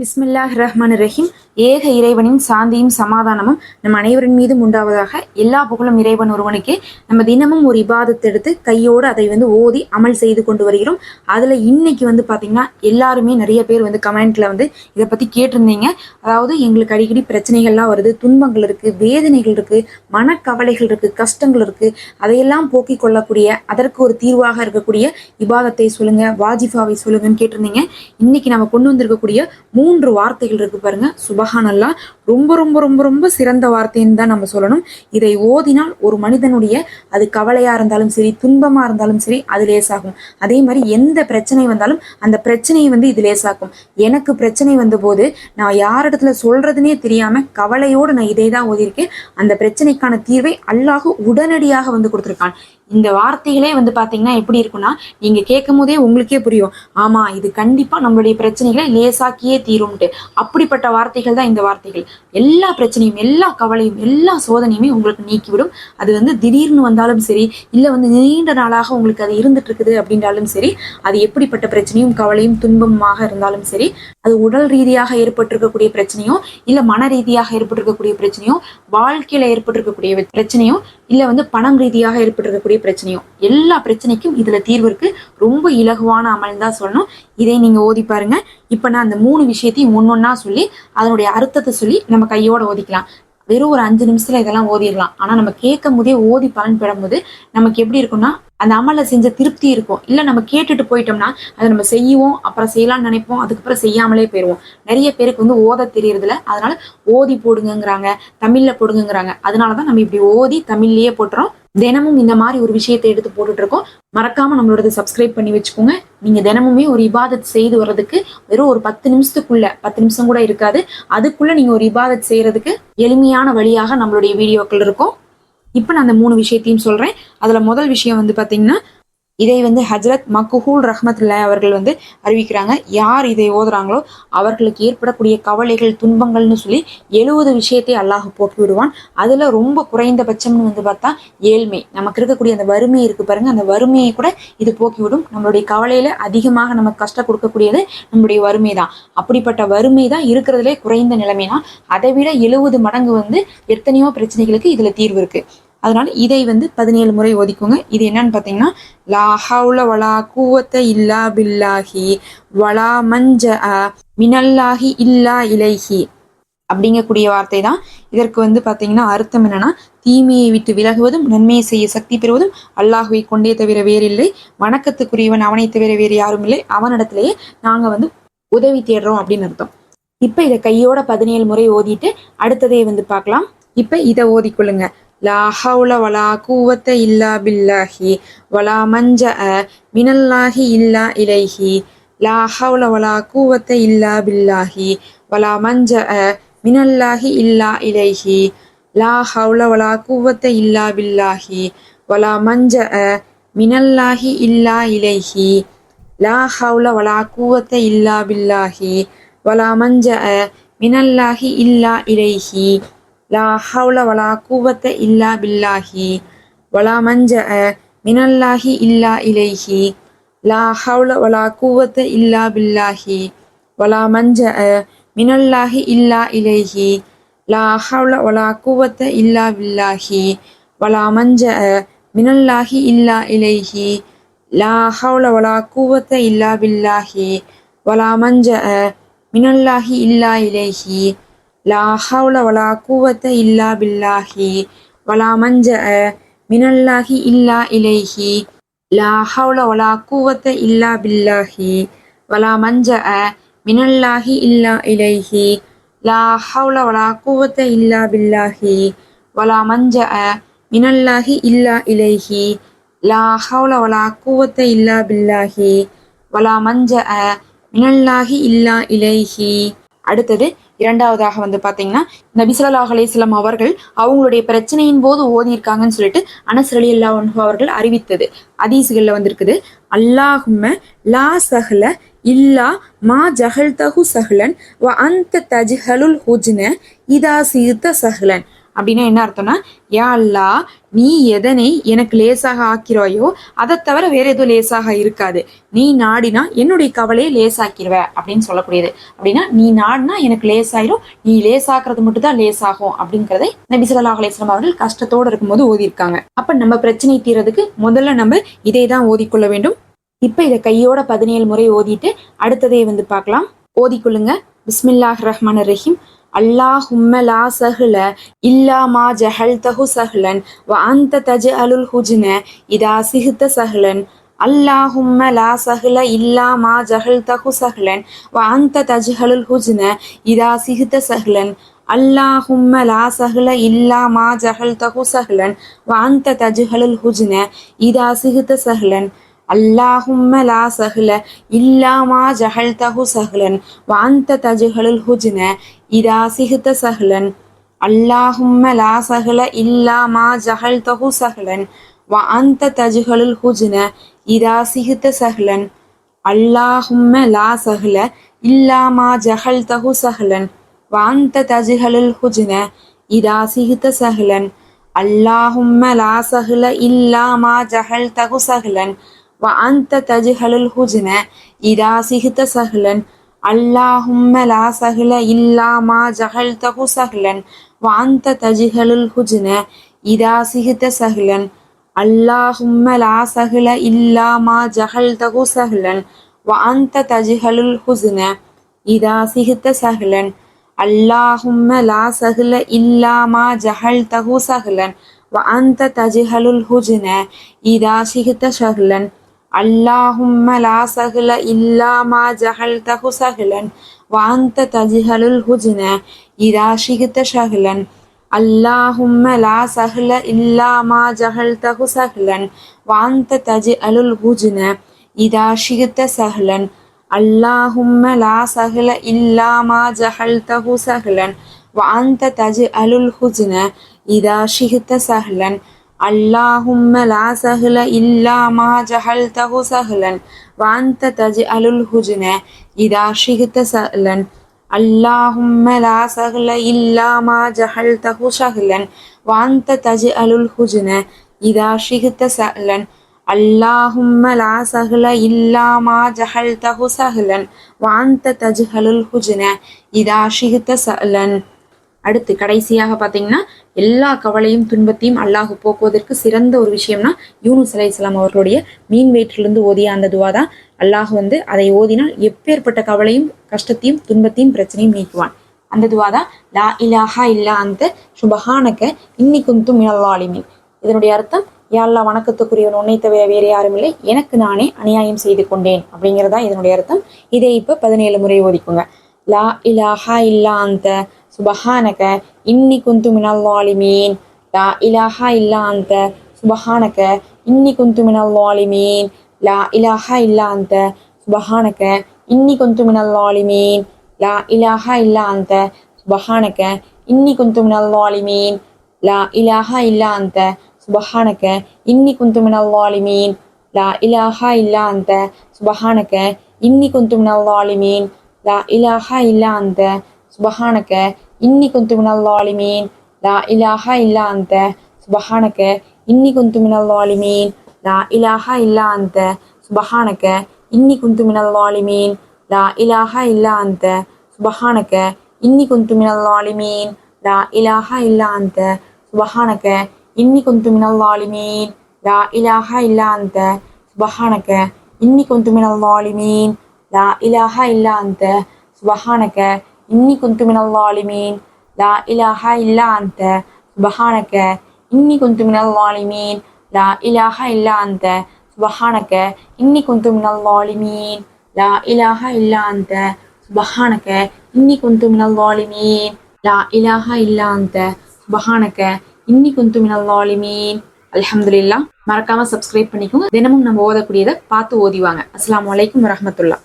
பிஸ்மில்லாஹ் ரஹ்மான் ரஹீம் ஏக இறைவனின் சாந்தியும் சமாதானமும் நம் அனைவரின் மீதும் உண்டாவதாக எல்லா புகழும் இறைவன் ஒருவனுக்கே நம்ம தினமும் ஒரு இபாதத்தை எடுத்து கையோடு அதை வந்து ஓதி அமல் செய்து கொண்டு வருகிறோம். அதில் இன்னைக்கு வந்து பார்த்தீங்கன்னா எல்லாருமே நிறைய பேர் வந்து கமெண்ட்ல வந்து இதை பற்றி கேட்டிருந்தீங்க. அதாவது எங்களுக்கு அடிக்கடி பிரச்சனைகள்லாம் வருது துன்பங்கள் இருக்குது வேதனைகள் இருக்குது மனக்கவலைகள் இருக்குது கஷ்டங்கள் இருக்குது அதையெல்லாம் போக்கிக் கொள்ளக்கூடிய அதற்கு ஒரு தீர்வாக இருக்கக்கூடிய இபாதத்தை சொல்லுங்க வாஜிஃபாவை சொல்லுங்கன்னு கேட்டிருந்தீங்க. இன்னைக்கு நம்ம கொண்டு வந்திருக்கக்கூடிய மூன்று வார்த்தைகள் இருக்கு பாருங்க. சுபஹானல்லா. ரொம்ப ரொம்ப ரொம்ப ரொம்ப சிறந்த வார்த்தைன்னு தான் நம்ம சொல்லணும். இதை ஓதினால் ஒரு மனிதனுடைய அது கவலையா இருந்தாலும் சரி துன்பமா இருந்தாலும் சரி அது லேசாகும். அதே மாதிரி எந்த பிரச்சனை வந்தாலும் அந்த பிரச்சனையை வந்து இது லேசாக்கும். எனக்கு பிரச்சனை வந்தபோது நான் யாரிடத்துல சொல்றதுனே தெரியாம கவலையோடு நான் இதை தான் ஓதியிருக்கேன். அந்த பிரச்சனைக்கான தீர்வை அல்லாஹ் உடனடியாக வந்து கொடுத்துருக்கான். இந்த வார்த்தைகளே வந்து பாத்தீங்கன்னா எப்படி இருக்கும்னா நீங்க கேட்கும் போதே உங்களுக்கே புரியும். ஆமா இது கண்டிப்பா நம்மளுடைய பிரச்சனைகளை லேசாக்கியே தீரும்ட்டு. அப்படிப்பட்ட வார்த்தைகள் தான் இந்த வார்த்தைகள். எல்லா பிரச்சனையும் எல்லா கவலையும் எல்லா சோதனையுமே உங்களுக்கு நீக்கிவிடும். அது வந்து திடீர்னு வந்தாலும் சரி இல்ல வந்து நீண்ட நாளாக உங்களுக்கு அது இருந்துட்டு இருக்குது அப்படின்றாலும் சரி அது எப்படிப்பட்ட பிரச்சனையும் கவலையும் துன்பமாக இருந்தாலும் சரி அது உடல் ரீதியாக ஏற்பட்டிருக்கக்கூடிய பிரச்சனையோ இல்ல மன ரீதியாக ஏற்பட்டிருக்கக்கூடிய பிரச்சனையோ வாழ்க்கையில ஏற்பட்டிருக்கக்கூடிய பிரச்சனையோ இல்லை வந்து பணம் ரீதியாக ஏற்பட்டிருக்கக்கூடிய பிரச்சனையோ எல்லா பிரச்சனைக்கும் இதில் தீர்வு இருக்கு. ரொம்ப இலகுவான அமல் தான் சொல்லணும். இதை நீங்கள் ஓதி பாருங்க. இப்போ நான் அந்த மூணு விஷயத்தையும் ஒன்னொன்னா சொல்லி அதனுடைய அர்த்தத்தை சொல்லி நம்ம கையோட ஓதிக்கலாம். வெறும் ஒரு அஞ்சு நிமிஷத்தில் இதெல்லாம் ஓதிடலாம். ஆனால் நம்ம கேட்கும் போதே ஓதி பலன் பெறும்போது நமக்கு எப்படி இருக்கும்னா அந்த அமலை செஞ்ச திருப்தி இருக்கும். இல்லை நம்ம கேட்டுட்டு போயிட்டோம்னா அதை நம்ம செய்வோம் அப்புறம் செய்யலாம்னு நினைப்போம் அதுக்கப்புறம் செய்யாமலே போயிடுவோம் நிறைய பேருக்கு வந்து ஓத தெரியறதில்ல. அதனால ஓதி போடுங்கிறாங்க தமிழில் போடுங்கிறாங்க அதனால தான் நம்ம இப்படி ஓதி தமிழ்லேயே போட்டுறோம். தினமும் இந்த மாதிரி ஒரு விஷயத்தை எடுத்து போட்டுட்டு இருக்கோம் மறக்காம நம்மளோட சப்ஸ்கிரைப் பண்ணி வச்சுக்கோங்க. நீங்க தினமுமே ஒரு இபாதத் செய்து வர்றதுக்கு வெறும் ஒரு பத்து நிமிஷத்துக்குள்ள பத்து நிமிஷம் கூட இருக்காது. அதுக்குள்ள நீங்க ஒரு இபாதத் செய்யறதுக்கு எளிமையான வழியாக நம்மளுடைய வீடியோக்கள் இருக்கும். இப்போ நான் அந்த மூணு விஷயத்தையும் சொல்கிறேன் அதில் முதல் விஷயம் வந்து பார்த்தீங்கன்னா இதை வந்து ஹஜரத் மக்குஹூல் ரஹ்மத்துல்லா அவர்கள் வந்து அறிவிக்கிறாங்க. யார் இதை ஓதுறாங்களோ அவர்களுக்கு ஏற்படக்கூடிய கவலைகள் துன்பங்கள்னு சொல்லி எழுபது விஷயத்தை அல்லாஹ் போக்கி விடுவான். அதில் ரொம்ப குறைந்தபட்சம்னு வந்து பார்த்தா ஏழ்மை. நமக்கு இருக்கக்கூடிய அந்த வறுமை இருக்குது பாருங்கள் அந்த வறுமையை கூட இது போக்கிவிடும் நம்மளுடைய கவலையில் அதிகமாக நமக்கு கஷ்டம் கொடுக்கக்கூடியது நம்மளுடைய வறுமை தான் அப்படிப்பட்ட வறுமை தான் இருக்கிறதுலே குறைந்த நிலைமைனா அதை விட எழுபது மடங்கு வந்து எத்தனையோ பிரச்சனைகளுக்கு இதில் தீர்வு இருக்குது அதனால இதை வந்து பதினேழு முறை ஒதுக்குங்க இது என்னன்னு பார்த்தீங்கன்னா லா ஹவுல வலா கூவத்த இல்லா பில்லாஹி வலா மஞ்ச மினல்லாஹி இல்லா இலைஹி அப்படிங்கக்கூடிய வார்த்தை தான். இதற்கு வந்து பார்த்தீங்கன்னா அர்த்தம் என்னன்னா தீமையை விட்டு விலகுவதும் நன்மையை செய்ய சக்தி பெறுவதும் அல்லாஹுவை கொண்டே தவிர வேறில்லை. வணக்கத்துக்குரியவன் அவனை தவிர வேறு யாரும் இல்லை. அவனிடத்திலேயே நாங்கள் வந்து உதவி தேடுறோம் அப்படின்னு அர்த்தம். இப்போ இதை கையோட பதினேழு முறை ஓதிட்டு அடுத்ததை வந்து பார்க்கலாம். இப்போ இதை ஓதிக்கொள்ளுங்க. லா ஹவுல வலா கூவத்த இல்லா பில்லாஹி வலா மஞ்ச அ மினல்லாஹி இல்லா இலைஹி. லா ஹவுல வலா கூவத்த இல்லா பில்லாஹி வலா மஞ்ச அ மினல்லாஹி இல்லா இலைஹி. லா ஹவுல வலா கூவத்த இல்லா பில்லாஹி வலா மஞ்ச அ மினல்லாஹி இல்லா இலைஹி. லா ஹவுல வலா கூவத்த இல்லா பில்லாஹி வலா மஞ்ச அ மினல்லாஹி இல்லா இலைஹி. லா ஹவுல வலா கூவத்த இல்லா பில்லாஹி வலா மஞ்ச மினல்லாஹி இல்லா இலைஹி லா ஹவுல வலா கூவத்த இல்லா பில்லாஹி வலா மஞ்ச மினல்லாஹி இல்லா இலைஹி லா ஹவுல வலா கூவத்த இல்லா பில்லாஹி வலா மஞ்ச மினல்லாஹி இல்லா இலைஹி லா ஹவுல வலா கூவத்த இல்லா பில்லாஹி வலா மஞ்ச மினல்லாஹி இல்லா இலைஹி லா ஹவுல வலா கூவத்த இல்லா பில்லாஹி வலா மஞ்ச மினல்லாஹி இல்லா இலைஹி லா ஹவுல வலா கூவத்த இல்லா பில்லாஹி வலா மஞ்ச மினல்லாஹி இல்லா இலைஹி லா ஹவுல வலா கூவத்த இல்லா பில்லாஹி வலா மஞ்ச மினல்லாஹி இல்லா இலைஹி லா ஹவுல வலா கூவத்த இல்லா பில்லாஹி வலா மஞ்ச மினல்லாஹி இல்லா இலைஹி அடுத்தது இரண்டாவதாக வந்து பாத்தீங்கன்னா நபிசல்லாஹ் அலிஸ்லாம் அவர்கள் அவங்களுடைய பிரச்சனையின் போது ஓதியிருக்காங்கன்னு சொல்லிட்டு அனஸ் அலி அல்லா அவர்கள் அறிவித்தது. அதீசுகள்ல வந்திருக்குது அல்லாஹும லா சஹ்ல இல்லா மா ஜஹல் தஹு சஹ்லன் வ அந்த தஜ்ஹலுல் ஹுஜ்ன இதா சீர்த்த சஹ்லன். அப்படின்னா என்ன அர்த்தம்னா யா அல்லா நீ எதனை எனக்கு லேசாக ஆக்கிறாயோ அதை தவிர வேற எதுவும் லேசாக இருக்காது. நீ நாடினா என்னுடைய கவலையை லேசாக்கிடுவ அப்படின்னு சொல்லக்கூடியது. அப்படின்னா நீ நாடினா எனக்கு லேசாயிரும் நீ லேசாக்குறது மட்டும் தான் லேசாகும் அப்படிங்கிறதை நபி ஸல்லல்லாஹு அலைஹி அவர்கள் கஷ்டத்தோடு இருக்கும்போது ஓதியிருக்காங்க. அப்ப நம்ம பிரச்சனை தீரதுக்கு முதல்ல நம்ம இதை தான் ஓதிக்கொள்ள வேண்டும். இப்ப இதை கையோட பதினேழு முறை ஓதிட்டு அடுத்ததை வந்து பார்க்கலாம். ஓதிக்கொள்ளுங்க. பிஸ்மில்லாஹ் ரஹ்மான் ரஹீம். அல்லாஹும்மலா சஹ்ல இல்லா மா ஜஹல்தஹு சஹ்லன் வ அந்த அன்த தஜ்அலுல் ஹுஜ்ன இதா சிஹ்த சஹ்லன். அல்லாஹும்ம லா சஹ்ல இல்லா மா ஜஹல் தஹு சஹ்லன் வ அன்த தஜ்ஹலுல் ஹுஜ்ன இதா சிஹ்த சஹ்லன். அல்லாஹும்ம லா சஹ்ல இல்லா மா ஜஹல் தஹு சஹ்லன் வ அன்த தஜ்ஹலுல் ஹுஜ்ன இதா சிஹ்த சஹ்லன். அல்லாஹும்ம லா சஹ்ல இல்லாமா ஜஹல் தஹு சஹ்லன் வாந்த தஜுஹலுல் ஹுஜ்ன இதா சிஹுத சஹ்லன். அல்லாஹும்ம லா சஹ்ல இல்லாமா ஜஹல் தஹு சஹ்லன் வாந்த தஜுஹலுல் ஹுஜ்ன இதா சிஹுத சஹ்லன். அல்லாஹும்ம லா சஹ்ல இல்லாமா ஜஹல் தஹு சஹ்லன் வாந்த தஜுஹலுல் ஹுஜ்ன இதா சிஹுத சஹ்லன். அல்லாஹும்ம லா சஹ்ல இல்லாமா ஜஹல் தஹு சஹ்லன் வ அந்த தஜுஹலுல் ஹுஜ்ன இதா சிகித்த சஹ்லன் அல்லாஹும்ம லா சஹ்ல இல்லா மா ஜஹல் தகு சஹ்லன் வ அந்த தஜுஹலுல் ஹுஜ்ன இதா சிகித்த சஹ்லன் அல்லாஹும்ம லா சஹ்ல இல்லா மா ஜஹல் தகு சஹ்லன் வ அந்த தஜுஹலுல் ஹுஜ்ன இதா சிகித்த சஹ்லன் அல்லாஹும்ம லா சஹ்ல இல்லா மா ஜஹல் தகு சஹ்லன் வ தஜுஹலுல் ஹுஜ்ன இதா சிகித்த சஹ்லன் அல்லாஹும்ம லா சஹ்ல இல்லாமா ஜஹல் தஹு சஹ்லன். வாந்த தஜிஹலுல் ஹுஜ்ன இதா ஷிகித்த ஷஹ்லன். அல்லாஹும்ம லா சஹ்ல இல்லாமா ஜஹல் தஹு சஹ்லன். வாந்த தஜி அலுல் ஹுஜ்ன இதா ஷிகித்த சஹ்லன். அல்லாஹும்ம லா சஹ்ல இல்லாமா ஜஹல் தஹு சஹ்லன். வாந்த தஜி அலுல் ஹுஜ்ன இதா ஷிகித்த சஹ்லன். اللهم لا سهل إلا ما جعلته سهلا وأنت تجعل الحزن إذا شئت سهلا اللهم لا سهل إلا ما جعلته سهلا وأنت تجعل الحزن إذا شئت سهلا اللهم لا سهل إلا ما جعلته سهلا وأنت تجهل الحزن إذا شئت سهلا அடுத்து கடைசியாக பார்த்தீங்கன்னா எல்லா கவலையும் துன்பத்தையும் அல்லாஹ் போக்குவதற்கு சிறந்த ஒரு விஷயம்னா யூனுஸ் அலை இஸ்லாம் அவர்களுடைய மீன் வயிற்றிலிருந்து ஓதிய அந்த துவா தான். அல்லாஹ் வந்து அதை ஓதினால் எப்பேற்பட்ட கவலையும் கஷ்டத்தையும் துன்பத்தையும் பிரச்சனையும் நீக்குவான். அந்த துவா தான் லா இலாஹா இல்லா அந்த சுபஹானக்க இன்னி குந்தும் மினல்லாலிமின் இதனுடைய அர்த்தம் யாழ்லா வணக்கத்துக்குரியவன் உன்னை தவிர வேறு யாரும் இல்லை எனக்கு நானே அநியாயம் செய்து கொண்டேன் அப்படிங்கிறதா இதனுடைய அர்த்தம். இதை இப்போ பதினேழு முறை ஓதிக்குங்க. லா இலாஹா இல்லா அந்த சுபஹானக இன்னி குந்து மினல்வாலிமீன் லா இலாஹா இல்லா அந்த சுபஹானக இன்னி குந்து மினல்வாலிமீன் லா இலாஹா இல்லா அந்த சுபஹானக இன்னி குந்து மினல்வாலிமீன் லா இலாஹா இல்லா அந்த சுபஹானக இன்னி குந்து மினல்வாலிமீன் லா இலாஹா இல்லா அந்த சுபஹானக இன்னி குந்து மினல்வாலிமீன் லா இலாஹா இல்லா அந்த சுபஹானக இன்னி குந்து மினல்வாலிமீன் லா இலாஹா இல்லா அந்த சுபஹானக இன்னி குந்து மினல் வாலிமீன் லா இலாஹா இல்லா அந்த சுபஹானக்க இன்னி குந்து மினல் வாலிமீன் லா இலாஹா இல்லா அந்த சுபஹானக்க இன்னி குந்து மினல் வாலிமீன் லா இலாஹா இல்லா அந்த சுபஹானக்க இன்னி குந்து மினல் வாலிமீன் லா இலாஹா இல்லா அந்த சுபஹானக்க இன்னி குந்து மினல் வாலிமீன் லா இலாஹா இல்லா அந்த சுபஹானக்க இன்னி குந்து மினல் வாலிமீன் லா இலாஹா இல்லா அந்த சுபஹானக்க இன்னி குந்து மினல் வாலிமீன் லா இலாஹா இல்லா அந்த சுபஹானக்க இன்னி குந்து மினல் வாலிமீன் லா இலாஹா இல்லா அந்த சுபஹானக்க இன்னி குந்து மினல் வாலிமீன் லா இலாஹா இல்லா அந்த சுபஹானக்க இன்னி குந்து மினல் வாலிமீன் லா இலாஹா இல்லா அந்த சுபஹானக்க இன்னி குந்து மினல் வாலிமீன் மறக்காம சப்ஸ்கிரைப் பண்ணிக்கோங்க. தினமும் நம்ம ஓதக்கூடியதை பார்த்து ஓதிவாங்க. அஸ்லாம் வலைக்கம் வரஹ்மத்துல்லாஹ்.